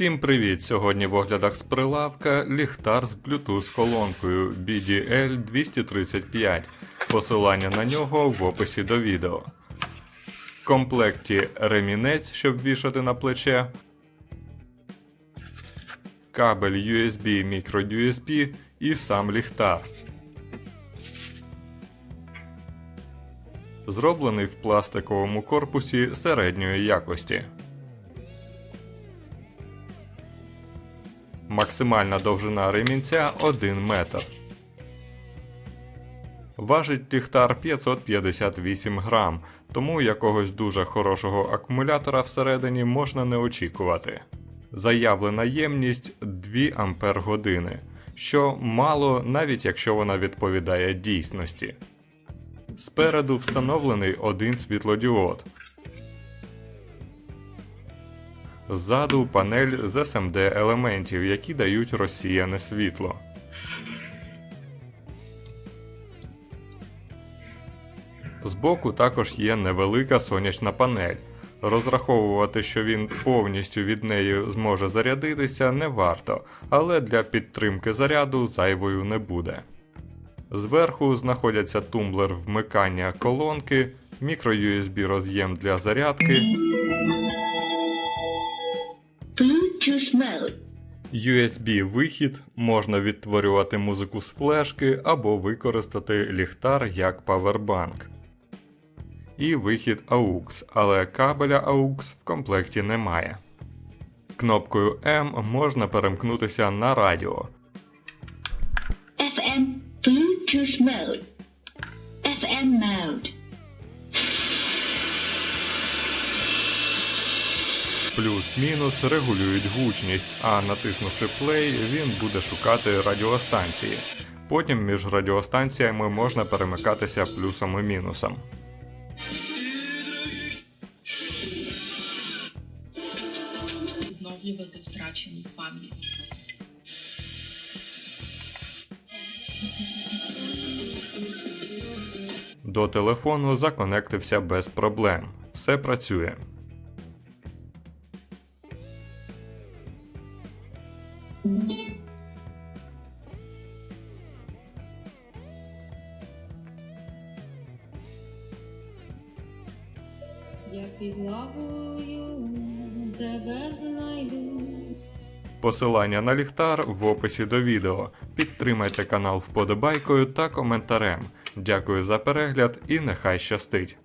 Всім привіт! Сьогодні в оглядах з прилавка ліхтар з Bluetooth колонкою BDL 235. Посилання на нього в описі до відео. В комплекті ремінець, щоб вішати на плече. Кабель USB microUSB і сам ліхтар. Зроблений в пластиковому корпусі середньої якості. Максимальна довжина ремінця 1 метр. Важить ліхтар 558 грам, тому якогось дуже хорошого акумулятора всередині можна не очікувати. Заявлена ємність 2 Ампер години, що мало навіть якщо вона відповідає дійсності. Спереду встановлений один світлодіод. Ззаду панель з SMD елементів, які дають розсіяне світло. Збоку також є невелика сонячна панель. Розраховувати, що він повністю від неї зможе зарядитися, не варто, але для підтримки заряду зайвою не буде. Зверху знаходяться тумблер вмикання колонки, мікро-USB роз'єм для зарядки. USB-вихід можна відтворювати музику з флешки або використати ліхтар як павербанк. І вихід AUX, але кабеля AUX в комплекті немає. Кнопкою M можна перемкнутися на радіо. FM Bluetooth mode. FM mode. Плюс-мінус регулюють гучність, а натиснувши play, він буде шукати радіостанції. Потім між радіостанціями можна перемикатися плюсом і мінусом. відновлювати втрачену пам'ять. До телефону законектився без проблем. Все працює. Я під лавою тебе знайду. Посилання на ліхтар в описі до відео. Підтримайте канал вподобайкою та коментарем. Дякую за перегляд і нехай щастить!